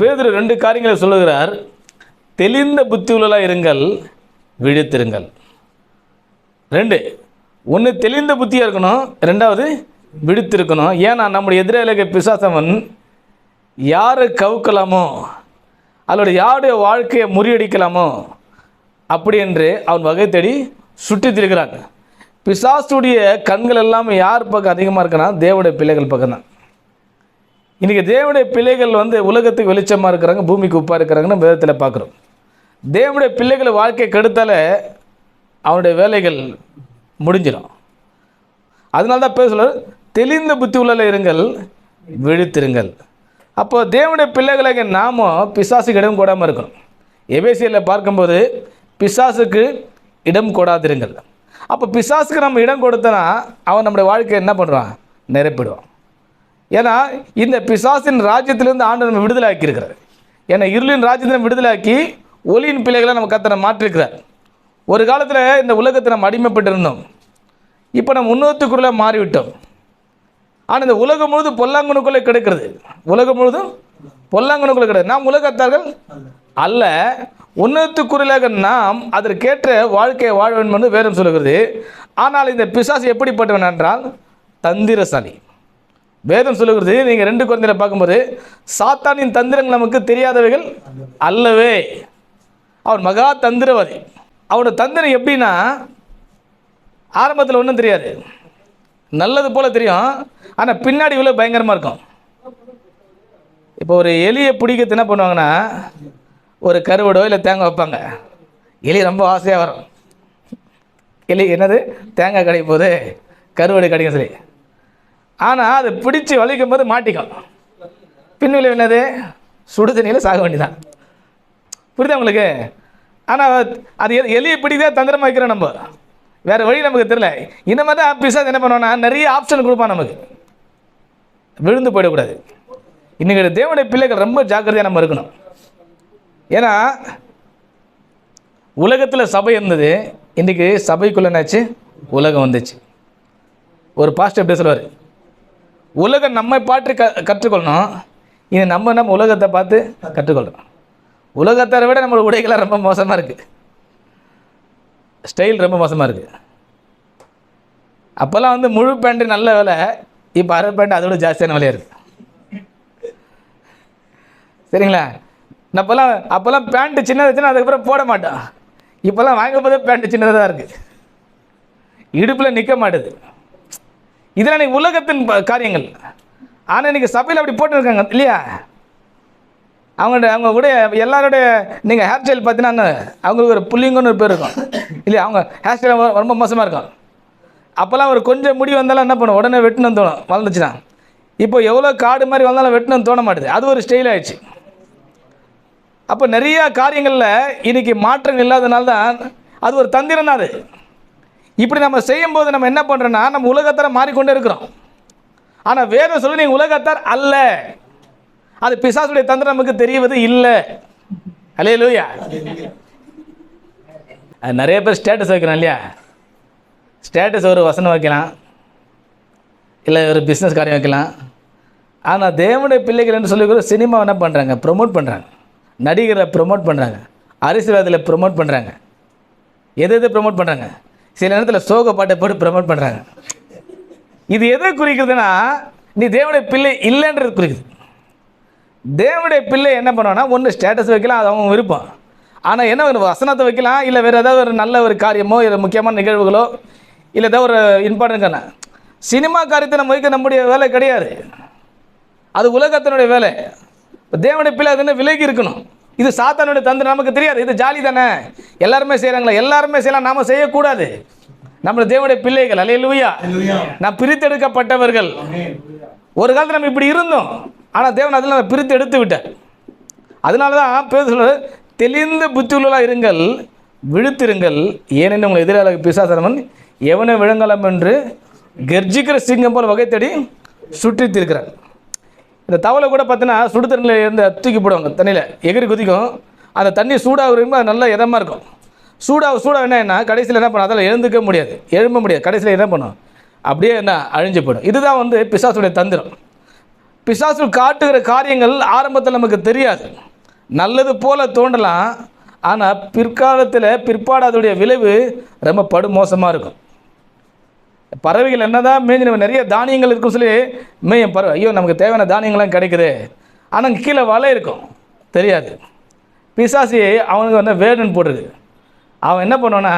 பேதர் ரெண்டு காரியங்களை சொல்லுகிறார். தெளிந்த புத்தி உள்ளலாக இருங்கள் விழித்திருங்கள். ரெண்டு ஒன்று தெளிந்த புத்தியாக இருக்கணும் ரெண்டாவது விழித்திருக்கணும். ஏன்னா நம்முடைய எதிராளிக பிசாசவன் யாரை கவுக்கலாமோ அதோட யாருடைய வாழ்க்கையை முறியடிக்கலாமோ அப்படி என்று அவன் வகை தேடி சுற்றித் திரிகிறான் பிசாசுடைய கண்கள் எல்லாமே யார் பக்கம் அதிகமாக இருக்குன்னா தேவனுடைய பிள்ளைகள் பக்கம் தான் இன்றைக்கி தேவனுடைய பிள்ளைகள் வந்து உலகத்துக்கு வெளிச்சமாக இருக்கிறாங்க பூமிக்கு உப்பாக இருக்கிறாங்கன்னு விதத்தில் பார்க்குறோம். தேவனுடைய பிள்ளைகளை வாழ்க்கை கெடுத்தாலே அவனுடைய வேலைகள் முடிஞ்சிடும் அதனால தான் பேர் தெளிந்த புத்தி உள்ள இருங்கள் விழித்திருங்கள். அப்போ தேவனுடைய பிள்ளைகளுக்கு நாமும் பிசாசுக்கு இடம் கூடாமல் இருக்கணும். எபேசியில் பார்க்கும்போது பிசாசுக்கு இடம் கொடாதிருங்கள். அப்போ பிசாசுக்கு நம்ம இடம் கொடுத்தனா அவன் நம்முடைய வாழ்க்கையை என்ன பண்ணுறான் நிரப்பிடுவான் ஏன்னா இந்த பிசாசின் ராஜ்யத்திலிருந்து ஆண்டு நம்ம விடுதலை ஆக்கியிருக்கிறார் ஏன்னா இருளின் ராஜ்யத்தை விடுதலாக்கி ஒளியின் பிள்ளைகளை நம்ம கத்தனை மாற்றிருக்கிறார் ஒரு காலத்தில் இந்த உலகத்தை நம்ம அடிமைப்பட்டு இருந்தோம் இப்போ நம்ம உன்னதத்துக்குள்ளே மாறிவிட்டோம். ஆனால் இந்த உலகம் முழுதும் பொல்லாங்கனுக்குள்ளே கிடக்கிறது. உலகம் முழுதும் பொல்லாங்கனுக்குள்ளே கிடையாது நாம் உலகத்தார்கள் அல்ல. உன்னதத்துக்குரியலாக நாம் அதற்கேற்ற வாழ்க்கையை வாழ வேண்டும் என்று வேறும் சொல்லுகிறது. ஆனால் இந்த பிசாசு எப்படிப்பட்டவன் என்றால் தந்திரசாலி. வேதம் சொல்லுகிறது. நீங்கள் ரெண்டு குழந்தைகளை பார்க்கும்போது சாத்தானின் தந்திரங்கள் நமக்கு தெரியாதவைகள் அல்லவே. அவன் மகா தந்திரவாதி. அவனோட தந்திரம் எப்படின்னா ஆரம்பத்தில் ஒன்றும் தெரியாது. நல்லது போல் தெரியும். ஆனால் பின்னாடி இவ்வளோ பயங்கரமாக இருக்கும். இப்போ ஒரு எலியை பிடிக்கிறது என்ன பண்ணுவாங்கன்னா ஒரு கருவடோ இல்லை தேங்காய் வைப்பாங்க. எலி ரொம்ப ஆசையாக வரும். எலி என்னது? தேங்காய் கிடைக்கும் போது கருவடை கிடைக்கும் சரி ஆனால் அது பிடிச்சி வலிக்கும் போது மாட்டிக்கும். பின் என்னது? சுடு தண்ணியில் சாக வேண்டிதான் புரியுதா உங்களுக்கு? ஆனால் அது எலியை பிடிக்கதே தந்திரமாக வைக்கிறோம் நம்ம. வேறு வழி நமக்கு தெரியல. இந்த மாதிரி தான் பிசாஸ் என்ன பண்ணுவோன்னா நிறைய ஆப்ஷன் கொடுப்பான் நமக்கு. விழுந்து போயிடக்கூடாது. இன்றைக்கி தேவனுடைய பிள்ளைகள் ரொம்ப ஜாக்கிரதையாக நம்ம இருக்கணும். ஏன்னா உலகத்தில் சபை இருந்தது. இன்றைக்கி சபைக்குள்ளே என்னாச்சு? உலகம் வந்துச்சு. ஒரு பாஸ்ட் எப்படி சொல்லுவார். உலகம் நம்மை பாட்டு க கற்றுக்கொள்ளணும். இது நம்ம நம்ம உலகத்தை பார்த்து கற்றுக்கொள்கிறோம் உலகத்தை விட நம்மளோட உடைகளாக ரொம்ப மோசமாக இருக்குது ஸ்டைல் ரொம்ப மோசமாக இருக்குது அப்போல்லாம் வந்து முழு பேண்ட்டு நல்ல விலை. இப்போ அரை பேண்ட் அதோட ஜாஸ்தியான விலையாக இருக்குது சரிங்களா? அப்போல்லாம் அப்போல்லாம் பேண்ட்டு சின்னதாக வச்சுன்னா அதுக்கப்புறம் போட மாட்டோம் இப்போல்லாம் வாங்கும் போதே பேண்ட்டு சின்னதாக தான் இருக்குது இடுப்பில் நிற்க மாட்டேது. இதெல்லாம் இன்னைக்கு உலகத்தின் ப- காரியங்கள். ஆனால் இன்றைக்கி சபையில் அப்படி போட்டுருக்காங்க இல்லையா? அவங்கள்ட்ட அவங்க கூட எல்லாரோடைய நீங்கள் ஹேர் ஸ்டைல் பார்த்தீங்கன்னா அவங்களுக்கு ஒரு புள்ளிங்கன்னு ஒரு பேர் இருக்கும். இல்லையா? அவங்க ஹேர் ஸ்டைல் ரொம்ப மோசமாக இருக்கும். அப்போல்லாம் ஒரு கொஞ்சம் முடி வந்தாலும் என்ன பண்ணும்? உடனே வெட்டணும்னு தோணும் வளர்ந்துச்சுன்னா. இப்போ எவ்வளோ காடு மாதிரி வந்தாலும் வெட்டணும்னு தோண மாட்டுது. அது ஒரு ஸ்டைல் ஆயிடுச்சு. அப்போ நிறையா காரியங்களில் இன்றைக்கி மாற்றங்கள் இல்லாதனால தான் அது ஒரு தந்திரம் தான் அது. இப்படி நம்ம செய்யும்போது நம்ம என்ன பண்ணுறோன்னா நம்ம உலகத்தார மாறிக்கொண்டே இருக்கிறோம். ஆனால் வேதம் சொல்லி நீங்கள் உலகத்தார் அல்ல. அது பிசாசுடைய தந்திரம் நமக்கு தெரியவது இல்லை. அலே லூயா நிறைய பேர் ஸ்டேட்டஸ் வைக்கிறோம் இல்லையா? ஸ்டேட்டஸ் ஒரு வசனம் வைக்கலாம். இல்லை ஒரு பிஸ்னஸ் காரியம் வைக்கலாம். ஆனால் தேவனுடைய பிள்ளைகள் என்று சொல்லி சினிமா என்ன பண்ணுறாங்க ப்ரொமோட் பண்ணுறாங்க நடிகரை ப்ரொமோட் பண்ணுறாங்க அரசியல்வாதியில் ப்ரொமோட் பண்ணுறாங்க எது எது ப்ரொமோட் பண்ணுறாங்க சில நேரத்தில் சோக பாட்டை போட்டு ப்ரமோட் பண்ணுறாங்க இது எதை குறிக்குதுன்னா நீ தேவனுடைய பிள்ளை இல்லைன்றது குறிக்குது. தேவனுடைய பிள்ளை என்ன பண்ணுவான்னா ஒன்று ஸ்டேட்டஸ் வைக்கலாம் அது அவன் விருப்பம். ஆனால் என்ன ஒரு வசனத்தை வைக்கலாம் இல்லை வேறு ஏதாவது ஒரு நல்ல ஒரு காரியமோ இல்லை முக்கியமான நிகழ்வுகளோ இல்லை ஏதாவது ஒரு இம்பார்ட்டன்ட் சினிமா காரியத்தை நம்ம வைக்க நம்முடைய வேலை கிடையாது. அது உலகத்தினுடைய வேலை. இப்போ தேவனுடைய பிள்ளை அது என்ன விலகி இருக்கணும். இது சாத்தானுடைய தந்திரம் நமக்கு தெரியாது. இது ஜாலி தானே? எல்லாருமே செய்கிறாங்களா எல்லாருமே செய்யலாம். நாம செய்யக்கூடாது. நம்ம தேவனுடைய பிள்ளைகள். அலையலுயா நான் பிரித்தெடுக்கப்பட்டவர்கள். ஒரு காலத்தில் நம்ம இப்படி இருந்தோம். ஆனால் தேவன் அதில் நம்ம பிரித்து எடுத்து விட்டார். அதனால தான் பேர் சொல்றது தெளிந்த புத்தியுள்ளா இருங்கள் விழுத்திருங்கள். ஏனென்று உங்கள் எதிராளர் பிசாசனவன் எவனை விழுங்கலாம் என்று கர்ஜிக்கிற சிங்கம் போல் வகை தேடி சுற்றித் திருக்கிறான் இந்த தவளை கூட பார்த்தீங்கன்னா சுடு தண்ணியில் இருந்து தூக்கி போடுவாங்க. தண்ணியில் எகிரி குதிக்கும். அந்த தண்ணி சூடாகிறப்ப அது நல்லா இதமாக இருக்கும். சூடாக சூடாக என்னன்னா கடைசியில் என்ன பண்ணும் அதில் எழுந்துக்க முடியாது. எழும்ப முடியாது. கடைசியில் என்ன பண்ணும்? அப்படியே என்ன அழிஞ்சு போயிடும். இதுதான் வந்து பிசாசுடைய தந்திரம். பிசாசு காட்டுகிற காரியங்கள் ஆரம்பத்தில் நமக்கு தெரியாது. நல்லது போல தோன்றலாம். ஆனால் பிற்காலத்தில் பிற்பாடு அதோடைய விளைவு ரொம்ப படுமோசமாக இருக்கும். பறவைகள் என்னதான் மேய்ஞ்சி நம்ம நிறைய தானியங்கள் இருக்கும் சொல்லி மேயும் பறவை. ஐயோ நமக்கு தேவையான தானியங்கள்லாம் கிடைக்குது. ஆனால் கீழே வலை இருக்கும். தெரியாது. பிசாசி அவனுக்கு வந்து வேடுன்னு போட்டுருக்கு அவன் என்ன பண்ணுவான்னா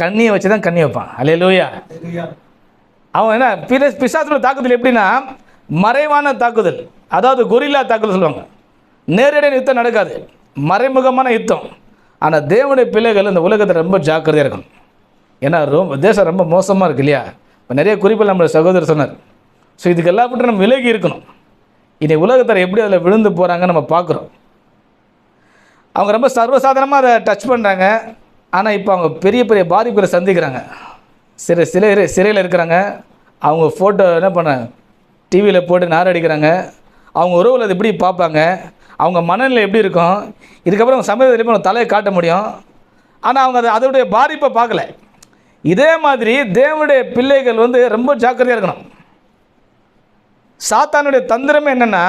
கண்ணியை வச்சு தான் கண்ணி வைப்பான். அல்ல லூயா அவன் என்ன பிற பிசாசோட தாக்குதல் எப்படின்னா மறைவான தாக்குதல். அதாவது கொரில்லா தாக்குதல் சொல்லுவாங்க. நேரடியான யுத்தம் நடக்காது. மறைமுகமான யுத்தம். ஆனால் தேவனுடைய பிள்ளைகள் இந்த உலகத்தில் ரொம்ப ஜாக்கிரதையாக இருக்கணும். ஏன்னா ரொம்ப தேசம் ரொம்ப மோசமாக இருக்கு இல்லையா? இப்போ நிறைய குறிப்பில் நம்மளோட சகோதரர் சொன்னார். ஸோ இதுக்கு எல்லாப்பட்டு நம்ம விலகி இருக்கணும். இனி உலகத்தில் எப்படி அதில் விழுந்து போகிறாங்கன்னு நம்ம பார்க்குறோம். அவங்க ரொம்ப சர்வசாதாரணமாக அதை டச் பண்ணுறாங்க ஆனால் இப்போ அவங்க பெரிய பெரிய பாதிப்புகளை சந்திக்கிறாங்க. சிறு சிலை சிறையில் இருக்கிறாங்க. அவங்க ஃபோட்டோ என்ன பண்ணுறாங்க டிவியில் போட்டு நாரடிக்கிறாங்க அவங்க உறவில் அது எப்படி பார்ப்பாங்க? அவங்க மனநிலை எப்படி இருக்கும்? இதுக்கப்புறம் அவங்க சமயத்தில் எப்படி அவங்க தலையை காட்ட முடியும்? ஆனால் அவங்க அதை அதோடைய பாதிப்பை பார்க்கல. இதே மாதிரி தேவனுடைய பிள்ளைகள் வந்து ரொம்ப ஜாக்கிரதையாக இருக்கணும். சாத்தானுடைய தந்திரமே என்னென்னா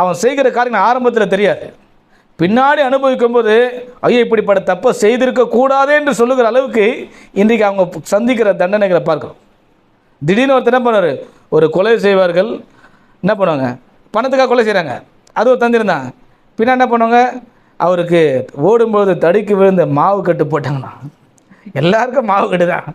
அவன் செய்கிற காரியங்கள் ஆரம்பத்தில் தெரியாது. பின்னாடி அனுபவிக்கும் போது ஐயோ இப்படிப்பட்ட தப்பை செய்திருக்க என்று சொல்லுகிற அளவுக்கு இன்றைக்கு அவங்க சந்திக்கிற தண்டனைகளை பார்க்குறோம். திடீர்னு ஒருத்தர் என்ன பண்ணுவார்? ஒரு கொலை செய்வார்கள். என்ன பண்ணுவாங்க? பணத்துக்காக கொலை செய்கிறாங்க அது ஒரு தந்திருந்தான் பின்னா என்ன பண்ணுவாங்க? அவருக்கு ஓடும்போது தடுக்கி விழுந்த மாவு கட்டு போட்டாங்கண்ணா எல்லாருக்கும் மாவு கட்டு தான்.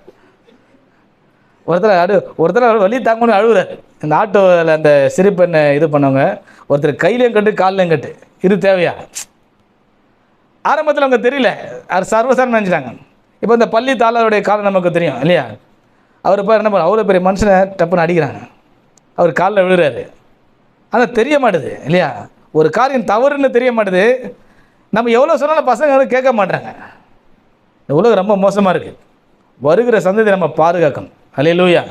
ஒருத்தர் அழு ஒருத்தர் வழி தாங்கணும் அழுகுறாரு. இந்த ஆட்டோவில் அந்த சிறுபெண்ணை இது பண்ணவங்க. ஒருத்தர் கையிலையும் கட்டு கால்லையும் கட்டு. இது தேவையா? ஆரம்பத்தில் அவங்க தெரியல. அவர் சர்வசாரம் நினச்சிட்டாங்க. இப்போ இந்த பள்ளி தாளருடைய காலம் நமக்கு தெரியும் இல்லையா? அவர் பாரு என்ன பண்ண அவ்வளோ பெரிய மனுஷனை டப்புன்னு அடிக்கிறாங்க. அவர் காலில் விழுறாரு. ஆனால் தெரிய மாட்டுது இல்லையா? ஒரு காரியம் தவறுன்னு தெரிய மாட்டுது. நம்ம எவ்வளோ சொன்னாலும் பசங்க வந்து கேட்க மாட்டாங்க இந்த உலகம் ரொம்ப மோசமாக இருக்குது வருகிற சந்ததி நம்ம பாதுகாக்கணும். அல்ல லூயா